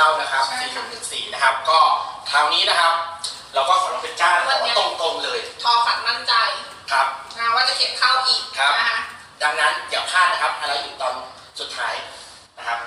เข้านะครับใช่สี่ค่ะหนึ่งสี่นะครับ ก็คราวนี้นะครับ เราก็ขอลองเป็นจ้าวันเนี้ยตรงตรงๆเลยทอฝันมั่นใจครับ นะว่าจะเก็บเข้าอีกครับ นะคะดังนั้นอย่าพลาดนะครับอะไรอยู่ตอนสุดท้ายนะครับ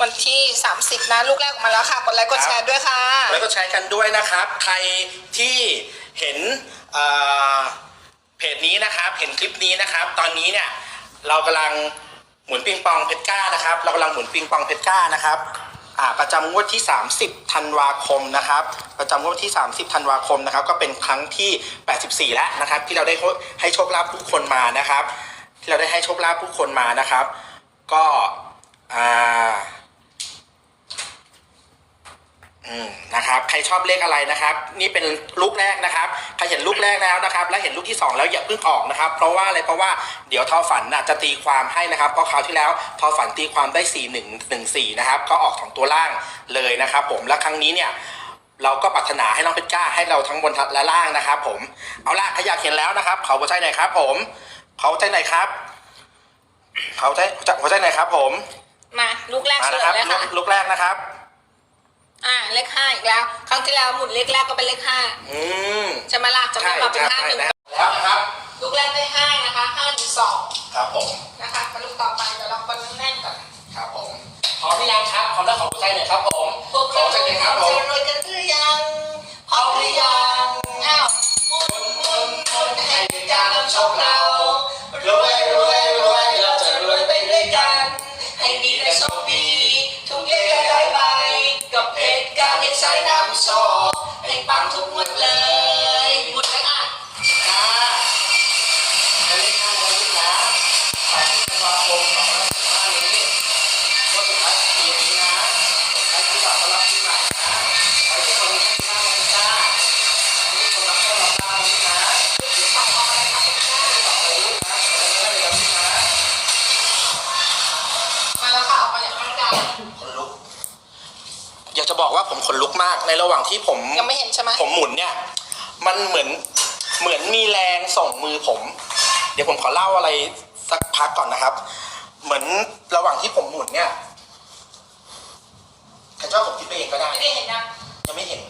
วันที่ 30 นะลูกแรกออกมาแล้วค่ะ กดไลค์กดแชร์ด้วยค่ะแล้วก็ใช้กันด้วยนะครับ ใครที่เห็นเอ่อเพจนี้นะครับ เห็นคลิปนี้นะครับ ตอนนี้เนี่ยเรากำลังหมุนปิงปองเพชรก้านะครับ เรากำลังหมุนปิงปองเพชรก้านะครับอ่าประจำงวดที่ 30 ธันวาคมนะครับ ประจำงวดที่ 30 ธันวาคมนะครับ ก็เป็นครั้งที่ 84 แล้วนะครับ ที่เราได้ให้โชคลาภผู้คนมานะครับ ที่เราได้ให้โชคลาภผู้คนมานะครับ ก็อ่าอืม นะครับใครชอบเลขอะไรนะครับ นี่เป็นลูกแรกนะครับใครเห็นลูกแรกแล้วนะครับ และเห็นลูกที่สองแล้วอย่าเพิ่งออกนะครับ เพราะว่าอะไรเพราะว่าเดี๋ยวทอฝันน่ะจะตีความให้นะครับเพราะคราวที่แล้วทอฝันตีความได้ 4 1 1 4นะครับก็ออกของตัวล่างเลยนะครับ ผมและครั้งนี้เนี่ยเราก็ปรารถนาให้น้องเพชรจ้าให้เราทั้งบนและล่างนะครับ ผมเอาละใครอยากเห็นแล้วนะครับเขาหัวใจหน่อยครับ ผมเขาหัวใจหน่อยครับเขาใจหัวใจหน่อยครับ ผมมาลูกแรกมาเฉลนะยครับเลยลูค่ะกลูกแรกนะครับ อ่าเลขห้าอีกแล้ว ครั้งที่แล้วหมุนเลขแรกก็เป็นเลขห้าอืมจะมาลากจะไม่มาเป็นห้าหนึ่งแล้วนะครับลูกแรกได้ห้านะคะห้าหนึ่งสองครับผมนะคะมาลูกต่อไปเดี๋ยวเราคนแน่นๆก่อนครับผมพร้อมหรือยังครับพร้อมแล้วขอหัวใจหน่อยครับผมพวกขอเราหัวใจหน่อยครับผมจะรวยกันหรือยังพร้อมหรือยังอ้าวหมุนหมุนหมุนให้การนำโชค การเด็กสายนำโชคให้ปังทุกงวดเลย มันเหมือนเหมือนมีแรงส่งมือผม เดี๋ยวผมขอเล่าอะไรสักพักก่อนนะครับ เหมือนระหว่างที่ผมหมุนเนี่ยใครชอบผมคิดไปเองก็ได้ไม่ได้เห็นนะยังไม่เห็น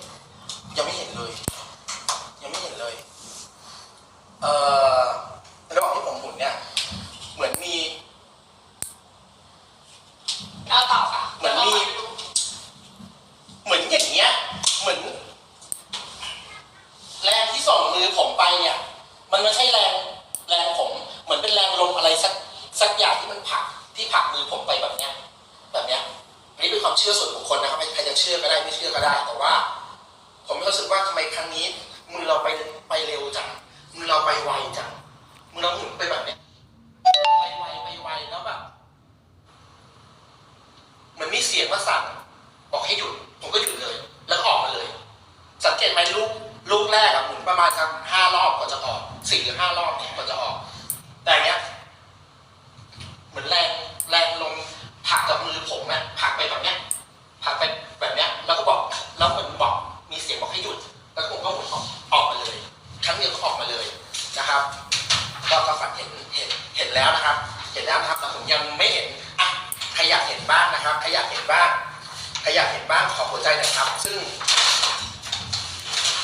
ยังไม่เห็นเลย ยังไม่เห็นเลย เอ่อระหว่างที่ผมหมุนเนี่ย เหมือนมีเอาต่อค่ะเหมือนมี เหมือนอย่างเงี้ย เหมือน แรงที่ส่งมือผมไปเนี่ย มันไม่ใช่แรงแรงผม เหมือนเป็นแรงลมอะไรสักสักอย่างที่มันผักที่ผักมือผมไปแบบเนี้ย แบบเนี้ยอันนี้เป็นความเชื่อส่วนบุคคลนะครับใครจะเชื่อก็ได้ไม่เชื่อก็ได้ แต่ว่า ผมรู้สึกว่าทำไมครั้งนี้ มือเราไปไปเร็วจังมือเราไปไวจังมือเราหมุนไปแบบเนี้ยไปไวไปไวแล้วแบบเหมือนมีเสียงมาสั่งบอกให้หยุดผมก็หยุดเลย แล้วก็ออกมาเลย สังเกตไหมลูกลูกแรกอะหมุนประมาณสักห้ารอบกว่าจะออก สี่หรือห้ารอบเนี่ยกว่าจะออก แต่เนี้ย เหมือนแรงแรงลมผลักกับมือผมอะผลักไปแบบเนี้ยผักไปแบบเนี้ย แล้วก็บอกแล้วมันบอกมีเสียงบอกให้หยุด แล้วผมก็หมุนออกออกมาเลย ครั้งเดียวก็ออกมาเลยนะครับก็ก็ฝันเห็นเห็นเห็นแล้วนะครับ เห็นแล้วนะครับแต่ผมยังไม่เห็นอะใครอยากเห็นบ้างนะครับใครอยากเห็นบ้างใครอยากเห็นบ้างขอหัวใจหน่อยครับ ซึ่ง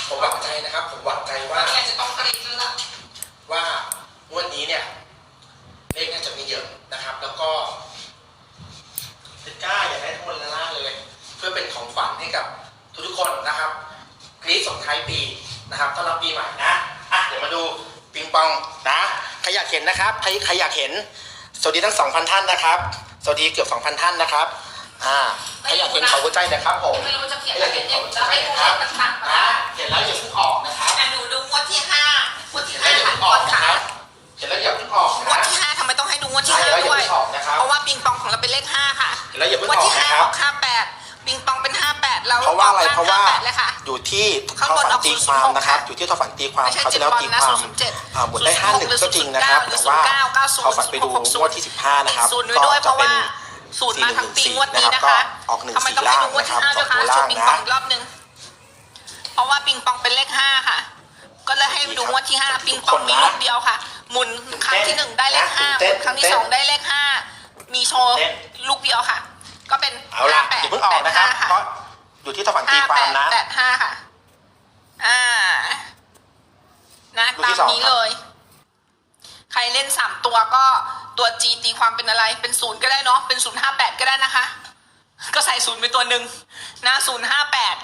ผมหวังใจนะครับ ผมหวังใจว่า แกจะต้องกรี๊ดแล้วล่ะ ว่างวดนี้เนี่ย เลขน่าจะไม่เยอะนะครับ แล้วก็ติก้าอยากได้ทั้งหมดละล่าเลย เพื่อเป็นของฝันให้กับทุกๆคนนะครับกรีดส่งท้ายปีนะครับต้อนรับปีใหม่นะอะเดี๋ยวมาดูปิงปองนะใครอยากเห็นนะครับใครใครอยากเห็น สวัสดีทั้ง 2,000 ท่านนะครับ สวัสดีเกือบ 2,000 ท่านนะครับอ่าใครอยากเห็นเขาหัวใจนะครับผมไม่รู้จะเขียนใครอะอไรยากเป็เห็นนเด็เขากหัวใจจะนะให้ครับพูดต่างๆนะเห็นแล้วอย่าเพิ่งออกนะครับอะหนูดูงวดที่ห้า งวดที่เห็นห้าแล้วอย่าค่ะเพิ่งอก่ออกนนะคค่ะรับเห็นแล้วอย่าเพิ่งออกงวดนะที่ห้าทำไมต้องให้ดูงวดที่ใช่ห้าแล้วอย่าด้วย เพิ่งออกนะครับ เพราะว่าปิงปองของเราเป็นเลขห้าค่ะเห็นแล้วอย่าเพิ่งงวดออกที่ห้านะคอรับอกห้าแปดปิงปองเป็นห้าแปดแล้วเพราะว่าอะไรกล่งเพราะว่า 58เลยค่ะ อยู่ที่ข้างทอบนฝันออกตีความ006นะครับค่ะอยู่ที่ทอฝันตีความไม่ใช่เขาเจ็จะดแล้วบอลตีนะความศูนย์เจ็ดอ่าหมดได้ห้าหนึ่งก็จริงนะครับหรือแต่ว่าศูนย์เก้าเก้าศูนย์เขาฝันไปดูหกศูนย์งวดที่สิบห้านะครับ ศูนย์ไว้ด้วยเพจะราะเป็ว่าน ศูนย์มาทั้งปีงวดนี้นะนะครัคะบก็ออกหนึ่งทำไมต้องให้ดูงวดที่ห้าสี่ด้วยล่างนะครับคะโชว์ปิงปองออกตัวล่างนะอีกรอบหนึงเพราะว่าปิงปองเป็นเลขห้าค่ะ ที่ห้าปิงปองมีลูกเดียวค่ะ หมุนครั้งที่หนึ่งได้เลขห้าหมุนครั้งที่สองได้เลขห้ามีโชว์ลูกเดียวค่ะ ก็เป็นเอาละห้แปดอย่าเพิ่งออกนะครับแปดห้าเพราะอยู่ที่ทอฝันตีห้าควาแปมดนะแปดห้าค่ะ อ่านะลูกตาที่มสองนี้เลย ใครเล่นสามตัวก็ตัวจีตีความเป็นอะไร เป็นศูนย์ก็ได้เนาะเป็นศูนย์ห้าแปดก็ได้นะคะ ก็ใส่ศูนย์ไปตัวหนึ่งนะศูนย์ห้าแปด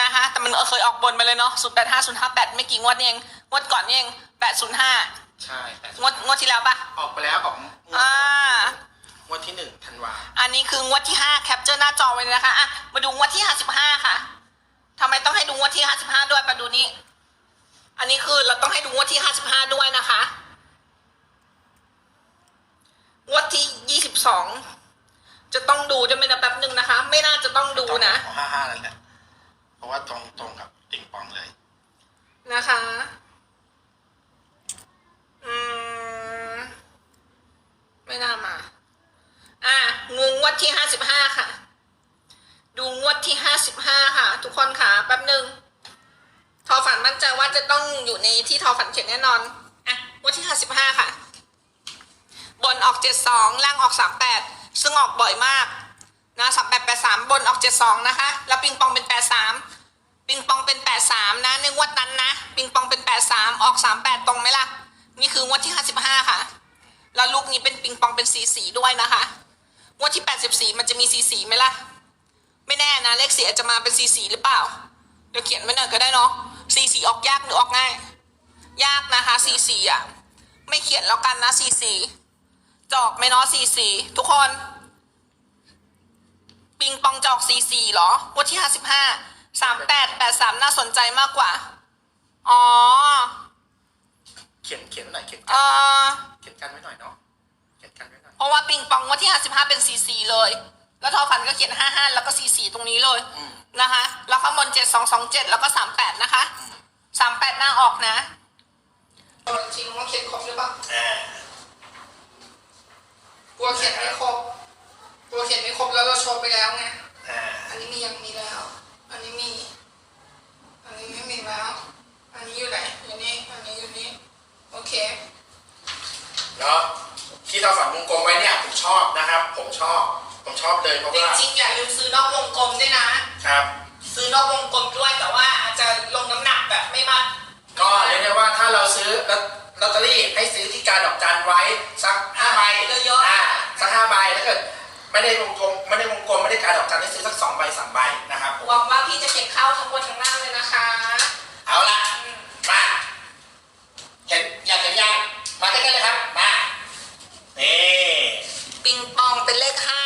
นะคะแต่มันเคยออกบนไปเลยเนาะศูนย์แปดห้าศูนย์ห้าแปดไม่กี่งวดนี่เองงวดก่อนนี่เองแปดศูนย์ห้าใช่แต่งวดงวดที่แล้วปะออกไปแล้วออกงวดอ่างวดที่หนึ่งธันวาอันนี้คืองวดที่ห้าแคปเจอร์หน้าจอไว้เลยนะคะอะมาดูงวดที่ห้าสิบห้าค่ะทำไมต้องให้ดูงวดที่ห้าสิบห้าด้วยมาดูนี่อันนี้คือเราต้องให้ดูงวดที่ห้าสิบห้าด้วยนะคะงวดที่ยี่สิบสองจะต้องดูด้วยไหมนะแป๊บหนึ่งนะคะ ไม่น่าจะต้องดูนะของห้าห้านั่นแหละเพ ราะว่าตรงตรงกับปิงปองเลย นะคะ อืม ไม่น่ามา อะงูงวดที่ห้าสิบห้าค่ะ ดูงวดที่ห้าสิบห้าค่ะ ทุกคนค่ะ แป๊บหนึ่งทอฝันมั่นใจว่าจะต้องอยู่ในที่ทอฝันเขียนแน่นอน อะงวดที่ห้าสิบห้าค่ะ บนออกเจ็ดสองล่างออกสามแปดซึ่งออกบ่อยมากนะสามแปดแปดสามบนออกเจ็ดสองนะคะ แล้วปิงปองเป็นแปดสาม ปิงปองเป็นแปดสามนะในงวดนั้นนะ ปิงปองเป็นแปดสามออกสามแปดตรงไหมล่ะ นี่คืองวดที่ห้าสิบห้าค่ะ แล้วลูกนี้เป็นปิงปองเป็นสีสีด้วยนะคะงวดที่แปดสิบสี่มันจะมีสีสีไหมล่ะ ไม่แน่นะเลขสีอาจจะมาเป็นสีสีหรือเปล่า เดี๋ยวเขียนไว้หน่อยก็ได้เนาะสีสีออกยากหรือออกง่าย ยากนะคะสีสีอะ ไม่เขียนแล้วกันนะสีสีจอกไหมเนาะสีสีทุกคน ปิงปองจอกสีสีเหรองวันที่ห้าสิบห้า สามแปดแปดสามน่าสนใจมากกว่า อ๋อ เขียนเขียนไว้หน่อยเขียนเออเขียนกันไว้หน่อยเนาะเขียนกันไว้หน่อยเพราะว่าปิงปองงวันที่ห้าสิบห้าเป็นสีสีเลย แล้วทอฝันก็เขียนห้าห้าแล้วก็สีสีตรงนี้เลยอืมนะคะ แล้วข้างบนเจ็ดสองสองเจ็ดแล้วก็สามแปดนะคะสามแปดหน้าออกนะจริงว่าเขียนครบหรือเปล่าอ่ากลัวเขียนไม่ครบกลัวเขียนไม่ครบแล้วเราโชว์ไปแล้วไง อ่า อันนี้มียังมีแล้ว อันนี้มี อันนี้ไม่มีแล้ว อันนี้อยู่ไหนอยู่นี่ อันนี้อยู่นี่ โอเค เนาะที่เราฝันวงกลมไว้เนี่ยผมชอบนะครับ ผมชอบ ผมช อบเลยเพราะจว่าริงๆอย่าลืมซื้อนอกวงกลมด้วยนะ ครับ ซื้อนอกวงกลมด้วยแต่ว่าอาจจะลงน้ำหนักแบบไม่มากก็เรียกได้ว่าถ้าเราซื้อลอตลอตเตอรี่ให้ซื้อที่การดอกจันไว้สักห้าใบเยอะๆอ่าสักห้าใบถ้าเกิดไม่ได้วงกลมไม่ได้วงกลมไม่ได้การดอกจันให้ซื้อสักสองใบสามใบนะครับผมหวังว่าพี่จะเขียนเข้าทั้งบนทั้งล่างเลยนะคะเอาละมาเห็นอยากเห็นยังมาใกล้ๆเลยครับมานี่ปิงปองเป็นเลขห้าห้านะคะปิงป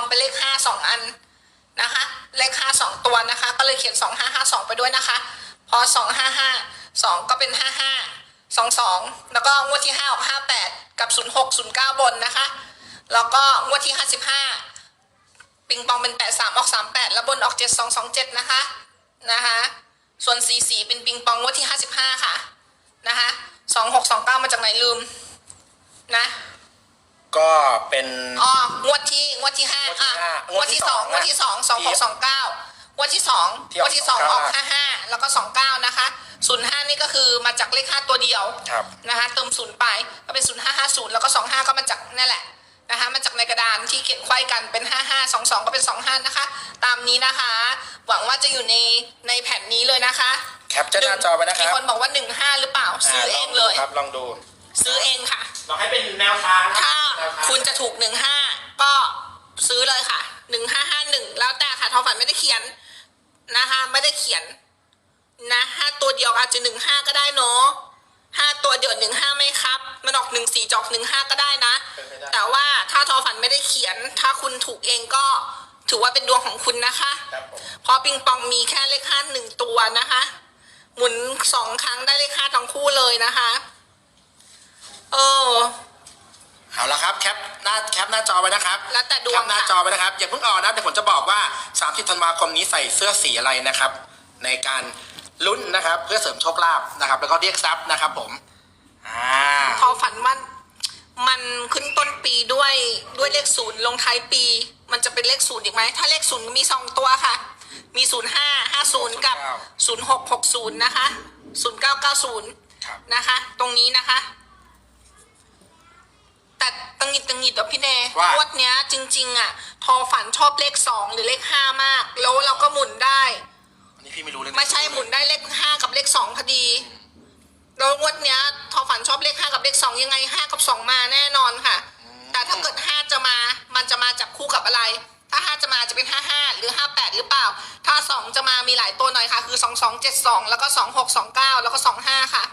องเป็นเลขห้าสองอันนะคะ เลขห้าสองตัวนะคะ ก็เลยเขียนสองห้าห้าสองไปด้วยนะคะ พอสองห้าห้าสองก็เป็นห้าห้าสองสองแล้วก็งวดที่ห้าออกห้าแปดกับศูนย์หกศูนย์เก้าบนนะคะ แล้วก็งวดที่ห้าสิบห้าปิงปองเป็นแปดสามออกสามแปดแล้วบนออกเจ็ดสองสองเจ็ดนะคะนะคะ ส่วนสีสีเป็นปิงปองงวดที่ห้าสิบห้าค่ะนะคะสองหกสองเก้ามาจากไหนลืมนะ ก็เป็น อ๋องวดที่งวดที่ห้างวดที่อะห้างวดที่สองงงววดดที่ที่สสอองงสองหกสองเก้างวดที่สองที่ออกงวดที่สอง29ออกห้าห้าแล้วก็สองเก้านะคะศูนย์ห้านี่ก็คือมาจากเลขห้าตัวเดียวครับ นะคะเติมศูนย์ไปก็เป็นศูนย์ห้าห้าศูนย์แล้วก็สองห้าก็มาจากนั่นแหละนะคะมาจากในกระดานที่เขียนไขว้กันเป็นห้าห้าสองสองก็เป็นสองห้านะคะ ตามนี้นะคะ หวังว่าจะอยู่ในในแผ่นนี้เลยนะคะแคปเจอร์หน้าจอไว้นะคมีรับคนบอกว่าหนึ่งห้าหรือเปล่าซื้อเองเลย ครับลองดู ซื้อเองค่ะ เราให้เป็นแนวทางนะถ้าแนวทางคุณจะถูกหนึ่งห้าก็ซื้อเลยค่ะหนึ่งห้าห้าหนึ่งแล้วแต่ค่ะทอฝันไม่ได้เขียนนะคะ ไม่ได้เขียนนะห้าตัวเดียวอาจจะหนึ่งห้าก็ได้เนาะห้าตัวเดียวหนึ่งห้าไหมครับ มันออกหนึ่งสี่จอกหนึ่งห้าก็ได้นะ เป็นไปได้แต่ว่าถ้าทอฝันไม่ได้เขียน ถ้าคุณถูกเองก็ถือว่าเป็นดวงของคุณนะคะ ครับผมเพราะปิงปองมีแค่เลขห้าหนึ่งตัวนะคะ หมุนสองครั้งได้เลขห้าทั้งคู่เลยนะคะ เออ เอาละครับแคปหน้าแคปหน้าจอไว้นะครับแล้วแต่ดวงแคปหน้าค่ะ จอไว้นะครับอย่าเพิ่งออกนะเดี๋ยวผมจะบอกว่า 30ธันวาคมนี้ใส่เสื้อสีอะไรนะครับ ในการลุ้นนะครับ เพื่อเสริมโชคลาภนะครับ แล้วก็เรียกทรัพย์นะครับ ผมอ่าทอฝันว่ามันขึ้นต้นปีด้วยด้วยเลขศูนย์ลงท้ายปี มันจะเป็นเลขศูนย์อีกไหม ถ้าเลขศูนย์มีสองตัวค่ะ มีศูนย์ห้าห้าศูนย์กับศูนย์หกหกศูนย์นะคะศูนย์เก้าเก้าศูนย์ครับนะคะ ตรงนี้นะคะ แต่ตังหงิดตังหงิดแบบพี่เนว่างวดเนี้ย จริง ๆ อะ ทอฝันชอบเลขสองหรือเลขห้ามาก แล้วเราก็หมุนได้ อันนี้พี่ไม่รู้เลยไม่ใช่หมุนได้เลขห้ากับเลขสองพอดีแล้วงวดเนี้ย ทอฝันชอบเลขห้ากับเลขสองยังไงห้ากับสองมาแน่นอนค่ะ แต่ถ้าเกิดห้าจะมา มันจะมาจับคู่กับอะไร ถ้าห้าจะมาจะเป็นห้าห้าหรือห้าแปดหรือเปล่า ถ้าสองจะมามีหลายตัวหน่อยค่ะ คือสองสองเจ็ดสองแล้วก็สองหกสองเก้าแล้วก็สองห้าค่ะ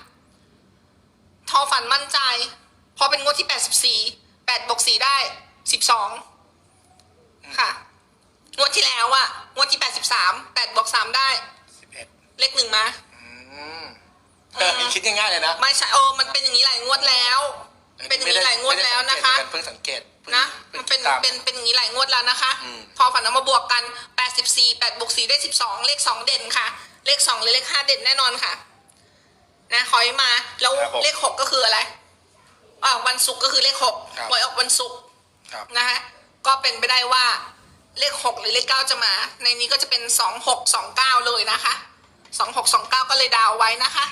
ทอฝันมั่นใจเพราะเป็นงวดที่แปดสิบสี่แปดบวกสี่ได้สิบสองค่ะ งวดที่แล้วอะงวดที่แปดสิบสามแปดบวกสามได้สิบเอ็ดเลขหนึ่งมาอืมเออคิดง่ายๆเลยนะ ไม่ใช่โอ้มันเป็นอย่างนี้หลายงวดแล้ว เป็นอย่างนี้หลายงวดแล้วนะคะเพิ่งสังเกตพิ่งนะพิ่งมันเป็นติดตามเป็นเป็นอย่างนี้หลายงวดแล้วนะคะอืมพอฝันเอามาบวกกัน84 8บวก4ได้12เลข2เด่นค่ะ เลข2หรือเลข5เด่นแน่นอนค่ะ นะขอให้มา แล้วเลข6ก็คืออะไร อ่าวันศุกร์ก็คือเลข6หวยออกวันศุกร์ครับ นะคะก็เป็นไปได้ว่าเลข6หรือเลข9จะมา ในนี้ก็จะเป็น2 6 2 9เลยนะคะ2 6 2 9ก็เลยดาวไว้นะคะ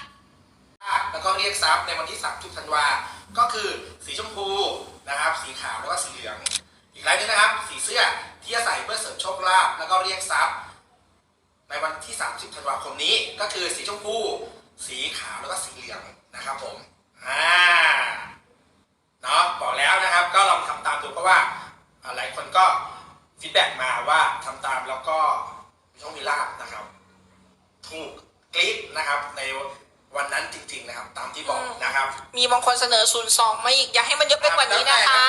แล้วก็เรียกทรัพย์ในวันที่3ทุกธันวา ก็คือสีชมพูนะครับ สีขาวแล้วก็สีเหลือง อีกรายหนึงนะครับ สีเสื้อที่จะใส่เพื่อเสริมโชคลาภแล้วก็เรียกทรัพย์ในวันที่ 30ธันวาคมนี้ ก็คือสีชมพู สีขาวแล้วก็สีเหลืองนะครับผม อ่า เนาะบอกแล้วนะครับ ก็ลองทำตามดูเพราะว่าอ่าหลายคนก็ฟีดแบ็กมาว่าทำตามแล้วก็มีโชคมีลาบนะครับ ถูกกรี๊ดนะครับ ในวันนั้นจริง ๆ นะครับ ตามที่บอกนะครับ มีบางคนเสนอ02มาอีก อย่าให้มันเยอะไปกว่านี้นะคะ